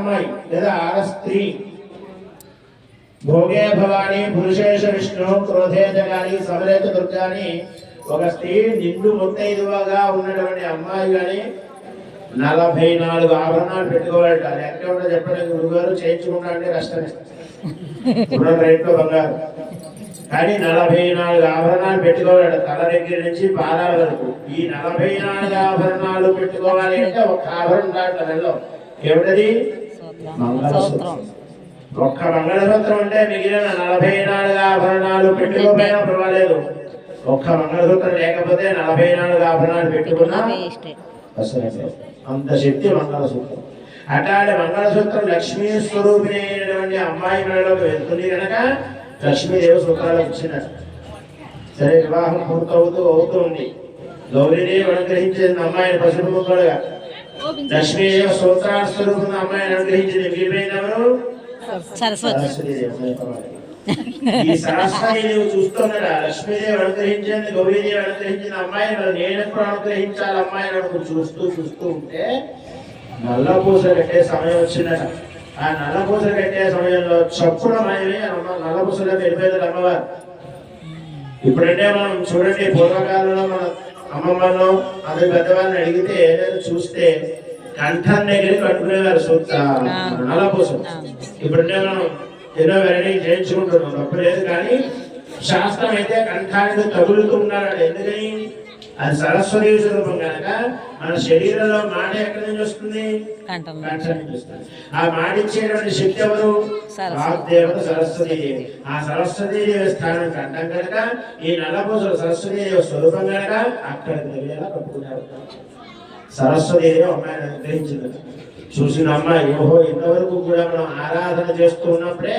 ఆడమ్మాయి లేదా ఆడ స్త్రీ భోగే భవాని పురుషేష విష్ణు క్రోధే జగాని సమరేత దుర్గాని ఒక స్త్రీ నిండు ముత్తైదువగా ఉన్నటువంటి అమ్మాయి గాని నలభై నాలుగు ఆభరణాలు పెట్టుకోవాలట లెక్క ఉంటే చెప్పండి గురుగారు చేయించుకుంటా అంటే కష్టమే ఇప్పుడు రేట్లో బంగారు కానీ నలభై నాలుగు ఆభరణాలు పెట్టుకోవాలట తల దగ్గర నుంచి పాదాల వరకు ఈ నలభై నాలుగు ఆభరణాలు పెట్టుకోవాలి అంటే ఒక ఆభరణం దాంట్లో నెలలో ఏమిటది మంగళసూత్రం. ఒక్క మంగళసూత్రం అంటే మిగిలిన నలభై నాలుగు ఆభరణాలు పెట్టుకోకపోయినా పర్వాలేదు. ఒక్క మంగళసూత్రం లేకపోతే నలభై నాలుగు ఆభరణాలు పెట్టుకున్నా అంత శక్తి మంగళసూత్రం. అట్లాంటి మంగళసూత్రం లక్ష్మీ స్వరూపిణి అయినటువంటి అమ్మాయి మెడలోకి వెళ్తుంది కనుక లక్ష్మీదేవి సూత్రాలకు వచ్చినట్టు సరే వివాహం పూర్తవుతూ అవుతూ ఉంది. గౌరీదేవి అనుగ్రహించింది అమ్మాయిని పసుపు ముక్కలుగా లక్ష్మీదేవి సూత్రాల స్వరూపం అమ్మాయిని అనుగ్రహించింది. ఎవరు. ఈ సరస్వతీదేవి చూస్తున్నాడా? లక్ష్మీదేవి అనుగ్రహించింది గౌరీదేవి అనుగ్రహించిన అమ్మాయిని మరి నేను ఎప్పుడు అనుగ్రహించాలి అమ్మాయిని అనుకుని చూస్తూ చూస్తూ ఉంటే నల్ల పూస కట్టే సమయం వచ్చిందట. ఆ నల్ల పూస కట్టే సమయంలో చప్పుడ మాయమే అమ్మ నల్ల పూసలో వెళ్ళిపోయింది అమ్మవారు. ఇప్పుడంటే మనం చూడండి పూర్వకాలంలో మన అమ్మమ్మలో అదే పెద్దవాళ్ళని అడిగితే ఏదైనా చూస్తే కంఠం దగ్గర కట్టుకునేవారు సూత్ర నల్ల పూసలు ఇప్పుడంటే మనం ఎన్నో వెరైటీ చేయించుకుంటున్నాం తప్పు లేదు కానీ శాస్త్రం అయితే కంఠానికి తగులుతూ ఉన్నాడు ఎందుకని? అది సరస్వతి స్వరూపం కనుక మన శరీరంలో మాట ఎక్కడి నుంచి వస్తుంది? కంఠం కంఠం నుంచి వస్తుంది. ఆ మాటిచ్చేటువంటి శక్తి ఎవరు. వాగ్దేవత సరస్వతి. ఆ సరస్వతి స్థానం కంఠం కనుక ఈ నల్లపూసలు సరస్వతి స్వరూపం కనుక అక్కడ తెలియాలా కప్పుకున్నారు సరస్వతి అమ్మాయిని అనుగ్రహించింది. చూసిన అమ్మాయి ఓహో ఇంతవరకు కూడా మనం ఆరాధన చేస్తూ ఉన్నప్పుడే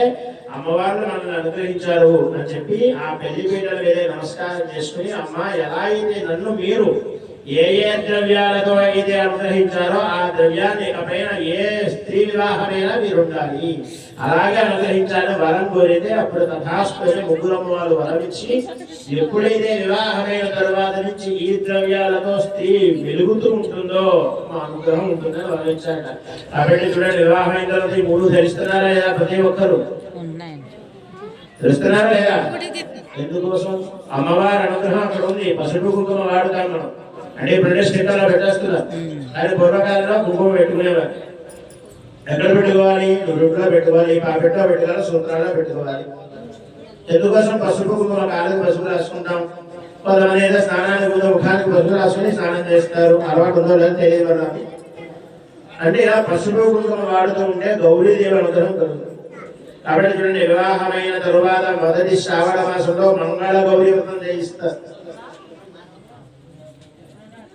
అమ్మవారిని మనల్ని అనుగ్రహించారు అని చెప్పి ఆ పెళ్ళి పీటల వేరే నమస్కారం చేసుకుని అమ్మ ఎలా అయితే నన్ను మీరు ఏ ఏ ద్రవ్యాలతో అయితే అనుగ్రహించారో ఆ ద్రవ్యాన్ని ఇకపైన ఏ స్త్రీ వివాహమైనా మీరు ఉండాలి అలాగే అనుగ్రహించాలని వరం కోరితే అప్పుడు తథాస్తుని ముగ్గురమ్మ వాళ్ళు వరం ఇచ్చి ఎప్పుడైతే వివాహమైన తరువాత నుంచి ఈ ద్రవ్యాలతో స్త్రీ వెలుగుతూ ఉంటుందో మా అనుగ్రహం ఉంటుందని వరం ఇచ్చారట కాబట్టి చూడండి వివాహమైన తర్వాత ఈ మూడు ధరిస్తున్నారా లేదా ప్రతి ఒక్కరు? తెలుస్తున్నారా లేదా? ఎందుకోసం? అమ్మవారి అనుగ్రహం అక్కడ ఉంది. పసుపు కుంకుమ వాడుతాం మనం. అంటే ఇప్పుడు స్టిక్కర్లో పెట్టేస్తున్నాం. కానీ పూర్వకాలంలో కుంకుమ పెట్టుకునేవారు. ఎక్కడ పెట్టుకోవాలి? నువ్వులో పెట్టుకోవాలి పాపెట్లో పెట్టుకోవాలి సూత్రాల్లో పెట్టుకోవాలి. ఎందుకోసం పసుపు కుంకుమ కాళ్ళకి పసుపు రాసుకుంటాం? కొంతమంది ఏదో స్నానానికి ముందు ముఖానికి పసుపు రాసుకుని స్నానం చేస్తారు. అలవాటు ఉందో లేదో తెలియదు. అంటే ఇలా పసుపు కుంకుమ వాడుతూ ఉంటే గౌరీదేవి అనుగ్రహం కలుగుతుంది. కాబట్టి చూడండి వివాహమైన తరువాత మొదటి శ్రావణ మాసంలో మంగళ గౌరీ వ్రతం చేయిస్తారు.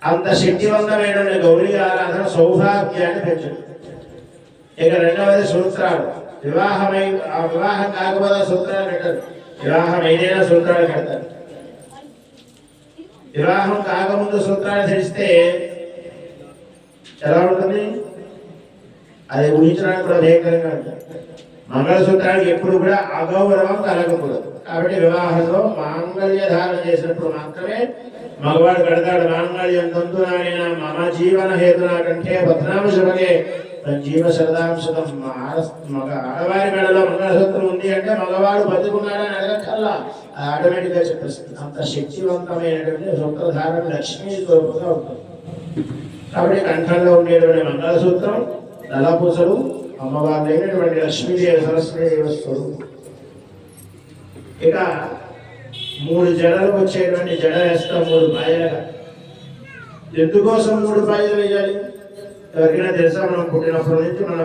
అంత శక్తివంతమైన గౌరీ ఆరాధన సౌభాగ్యాన్ని పెంచుతుంది. ఇక రెండవది సూత్రాలు. వివాహమై ఆ వివాహం కాకపోతే సూత్రాలు పెట్టారు. వివాహం ఏదైనా సూత్రాలు పెడతారు. వివాహం కాకముందు సూత్రాలు తెలిస్తే ఎలా ఉంటుంది? అది ఊహించడానికి కూడా భయంకరంగా ఉంటుంది. మంగళసూత్రానికి ఎప్పుడు కూడా అగౌరవం కలగకూడదు. కాబట్టి వివాహంలో మాంగళ్య ధారణ చేసినప్పుడు మాత్రమే మగవాడు పెడతాడు మాంగళ్యం తంతు నాయన మమ జీవన హేతు నాకంటే హేతున కంటే తన జీవ శరదాంశతం మగ ఆడవారి మెడలో మంగళసూత్రం ఉంది అంటే మగవాడు బతుకున్నాడని అడగక్కల్లా అది ఆటోమేటిక్గా చెప్పేస్తుంది. అంత శక్తివంతమైనటువంటి సూత్రధారణ లక్ష్మీ స్వరూపంగా ఉంటుంది. కాబట్టి కంఠంలో ఉండేటువంటి మంగళసూత్రం నలపూసలు అమ్మవారి అయినటువంటి లక్ష్మీదేవి సరస్వతి స్వరూపం. ఇక మూడు జడలు వచ్చేటువంటి జడ వేస్తాం మూడు పాయలుగా ఎందుకోసం మూడు పాయలు వేయాలి? ఎవరికైనా తెలుసా మనం పుట్టినప్పటి నుంచి మన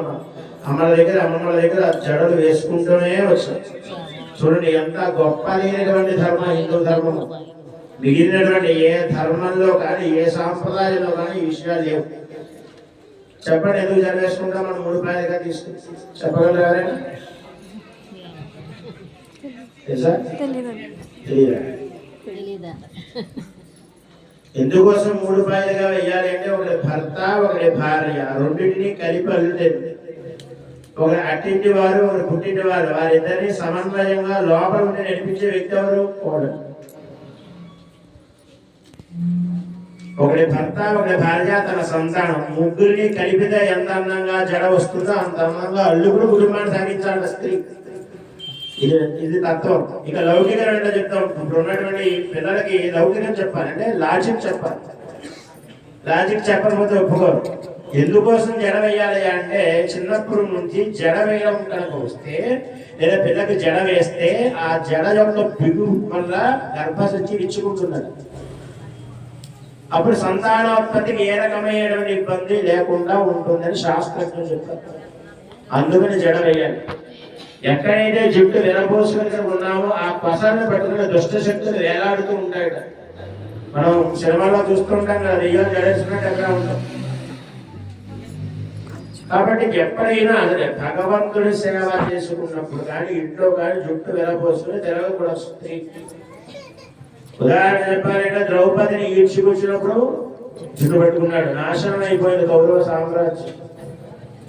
అమ్మల దగ్గర అమ్మమ్మల దగ్గర జడలు వేసుకుంటూనే వచ్చాం. చూడండి ఎంత గొప్ప లేనటువంటి ధర్మ హిందూ ధర్మము మిగిలినటువంటి ఏ ధర్మంలో కానీ ఏ సాంప్రదాయంలో కానీ ఈ విషయాలు లేవు. చెప్పండి ఎందుకు జడ వేసుకుంటాం మనం మూడు పాయలుగా తీసుకు చెప్పగలరు ఎవరైనా? తెలియదా ఎందుకోసం మూడు పాయలుగా వేయాలి అంటే ఒకటి భర్త ఒకటి భార్య. రెండింటిని కలిపి అల్లుతుంది ఒక అట్టింటి వారు ఒక పుట్టింటి వారు. వారిద్దరిని సమన్వయంగా లోపల ఉండి నడిపించే వ్యక్తి ఎవరు? కోడలు. ఒకటి భర్త ఒకటి భార్య తన సంతానం. ముగ్గురిని కలిపితే ఎంత అందంగా జడ వస్తుందో అంత అందంగా అల్లుగుడు కుటుంబాన్ని సాగించాలి స్త్రీ. ఇది ఇది తత్వం. ఇక లౌకికం అంటే చెప్తాం. ఇప్పుడు ఉన్నటువంటి పిల్లలకి లౌకికం చెప్పాలి. అంటే లాజిక్ చెప్పాలి. లాజిక్ చెప్పకపోతే ఒప్పుకోరు. ఎందుకోసం జడ వేయాలి అంటే చిన్నప్పుడు నుంచి జడ వేయడం కనుక వస్తే లేదా పిల్లకి జడ వేస్తే ఆ జడ యొక్క బిగు వల్ల గర్భశక్తి ఇచ్చుకుంటున్నది. అప్పుడు సంతానోత్పత్తికి ఏ రకమైనటువంటి ఇబ్బంది లేకుండా ఉంటుందని శాస్త్రజ్ఞులు చెప్తారు. అందుకని జడ వేయాలి. ఎక్కడైతే జుట్టు విరబోసుకొని ఉన్నామో ఆ కొసలను పట్టుకుని దుష్ట శక్తులు వేలాడుతూ ఉంటాయట. మనం సినిమాలో చూస్తుంటాం కదా దెయ్యం జడేసినట్టు ఎక్కడ ఉంటాం? కాబట్టి ఎప్పుడైనా అదే భగవంతుడి సేవ చేసుకున్నప్పుడు కానీ ఇంట్లో కానీ జుట్టు విరబోసుకుని తిరగకూడదు. స్త్రీ ఉదాహరణ చెప్పాలంటే ద్రౌపదిని ఈడ్చుకొచ్చినప్పుడు జుట్టు పట్టుకున్నాడు. నాశనం అయిపోయింది కౌరవ సామ్రాజ్యం.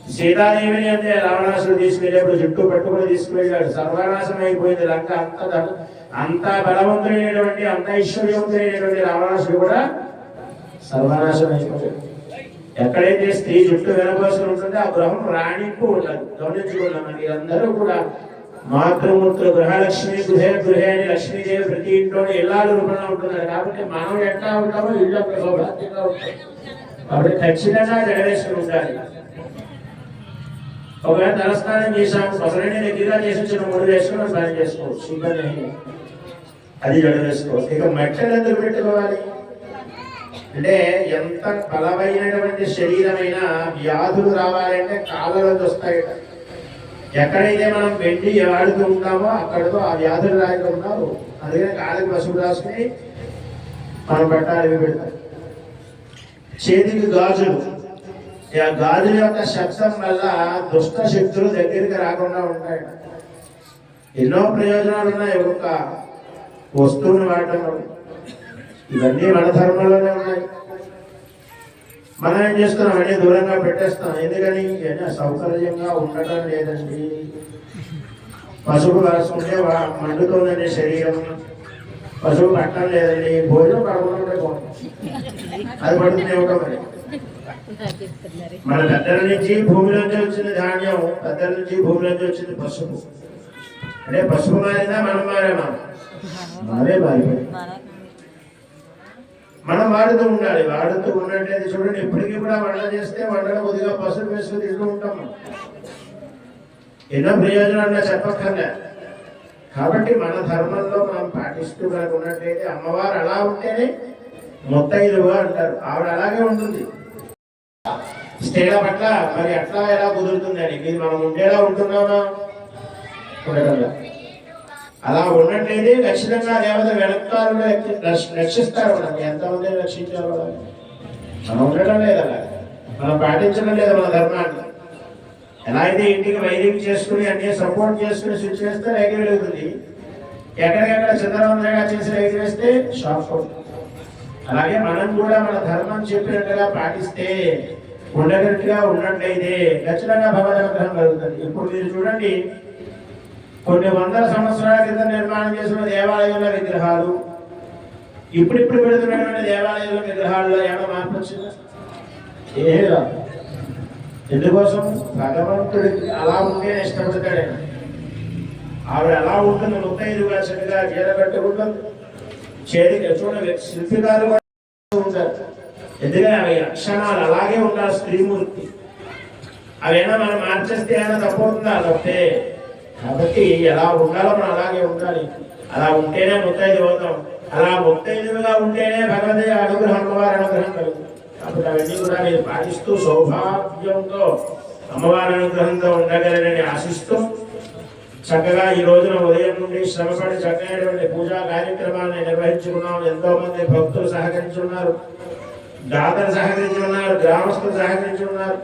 సీతాదేవిని అంటే రావణాసుడు తీసుకెళ్ళేప్పుడు జుట్టు పట్టుకుని తీసుకువెళ్ళాడు. సర్వనాశనం అయిపోయింది లంక అంత అంత బలవంతుడైనటువంటి అంత ఐశ్వర్యవంతుడైనటువంటి రావణాసుడు కూడా సర్వనాశనం అయిపోయాడు ఎక్కడైతే స్త్రీ జుట్టు వెనబోసుకుని ఉంటుందో ఆ గృహం రాణింపు ఉండదు. గమనించుకున్నాం అందరూ కూడా మాతృమూర్తులు గృహలక్ష్మి గృహే గృహే అని లక్ష్మీదేవి ప్రతి ఇంట్లోనే ఇల్లాలు రూపంలో ఉంటున్నారు. కాబట్టి మనం ఎట్లా ఉంటామో ఇల్లు అక్కడ సౌభాగ్యంగా ఉంటాం కాబట్టి ఖచ్చితంగా జడవేసుకుని ఉండాలి. ఒకవేళ తలస్నానం చేశాము కొసలని దగ్గరగా చేసి వచ్చిన ముడి వేసుకుని స్నానం చేసుకోవచ్చు. ఇబ్బంది అది జడ వేసుకోవచ్చు ఇక మట్టెలు ఎందుకు పెట్టుకోవాలి? అంటే ఎంత బలమైనటువంటి శరీరమైన వ్యాధులు రావాలంటే కాళ్ళలోకి వస్తాయి ఎక్కడైతే మనం వెండి వాడుతూ ఉంటామో అక్కడతో ఆ వ్యాధులు రాకుండా అందుకని కాళ్ళకి పసుపు రాసుకుని మనం పెట్టాలి పెడతాం. చేతికి గాజులు. ఇక గాజు యొక్క శబ్దం వల్ల దుష్ట శక్తులు దగ్గరికి రాకుండా ఉంటాయి ఎన్నో ప్రయోజనాలు ఉన్నాయి ఒక్కొక్క వస్తువుని వాడటం ఇవన్నీ మన ధర్మంలోనే ఉన్నాయి. మనం ఏం చేస్తున్నాం? అన్నీ దూరంగా పెట్టేస్తాం ఎందుకని? సౌకర్యంగా ఉండటం లేదండి. పసుపు రాసుకుంటే మండుతోందండి శరీరం. పసుపు పట్టడం లేదండి. భోజనం పడకుండా బాగుంది అది పడుతుంది ఉంటాం మరి? మన పెద్దల నుంచి భూమిలోంచి వచ్చిన ధాన్యం పెద్దల నుంచి భూమిలోంచి వచ్చింది పసుపు. అంటే పసుపు మారినా మనం మారేమా? మనమే మారిపోయి. మనం వాడుతూ ఉండాలి. వాడుతూ ఉన్నట్లయితే చూడండి ఇప్పటికీ కూడా వంట చేస్తే వంటలో కొద్దిగా పసుపు వేసుకుని తింటూ ఉంటాం మనం. ఎన్నో ప్రయోజనాలు చెప్పక్కర్లే. కాబట్టి మన ధర్మంలో మనం పాటిస్తూ కనుక ఉన్నట్లయితే అమ్మవారు అలా ఉంటేనే మొత్తైదుగా అంటారు. ఆవిడ అలాగే ఉంటుంది. స్త్రీల పట్ల మరి అట్లా ఎలా కుదురుతుందని మీరు మనం ఉండేలా ఉంటున్నామా? ఉండటంలా. అలా ఉన్నట్లయితే ఖచ్చితంగా దేవత వెనకాలలో రక్షిస్తారు మనం ఎంతమంది రక్షించారు. మనం? ఉండటం లేదు అలా. మనం పాటించడం లేదు మన ధర్మాన్ని. ఎలా అయితే ఇంటికి వైద్యం చేసుకుని అన్ని సపోర్ట్ చేసుకుని స్విచ్ వేస్తే లైట్ వెలుగుతుంది. ఎక్కడికెక్కడ చంద్రవందరగా చేసి లైట్ వేస్తే అవుతుంది. అలాగే మనం కూడా మన ధర్మం చెప్పినట్టుగా పాటిస్తే ఉండగట్టుగా ఉన్నట్లయితే ఖచ్చితంగా భగవద్ కలుగుతుంది. ఇప్పుడు మీరు చూడండి కొన్ని వందల సంవత్సరాల క్రితం నిర్మాణం చేసిన దేవాలయంలో విగ్రహాలు ఇప్పుడిప్పుడు పెడుతున్నటువంటి దేవాలయంలో విగ్రహాల్లో ఏమైనా మార్పు వచ్చిందా? ఏ ఎందుకోసం? భగవంతుడికి అలా ఉంటే ఇష్టపడతాడు. ఆయన. ఆవిడ ఎలా ఉంటుంది ముత్తైదుగా చక్కగా చీర కట్టుకుంటుంది. చేతికి చూడండి శిల్పికారు కూడా ఉంటారు. ఎందుకంటే అవి లక్షణాలు అలాగే ఉండాలి స్త్రీమూర్తి. అవేనా మనం మార్చేస్తే ఏమైనా తప్పవుతుందా? తప్పే. కాబట్టి ఎలా ఉండాలో మనం అలాగే ఉండాలి. అలా ఉంటేనే ముత్తైదు అవుతాం అలా ముత్తైదులుగా ఉంటేనే భగవతి అనుగ్రహం అమ్మవారి అనుగ్రహం కలుగుతుంది. కాబట్టి అవన్నీ కూడా మీరు పాటిస్తూ సౌభాగ్యంతో అమ్మవారి అనుగ్రహంతో ఉండగలరని ఆశిస్తూ చక్కగా ఈ రోజున ఉదయం నుండి శ్రమపడి చక్కైనటువంటి పూజా కార్యక్రమాన్ని నిర్వహించుకున్నాం. ఎంతో మంది భక్తులు సహకరించున్నారు. ఉన్నారు దాతలు సహకరించి ఉన్నారు గ్రామస్తులు సహకరించి ఉన్నారు.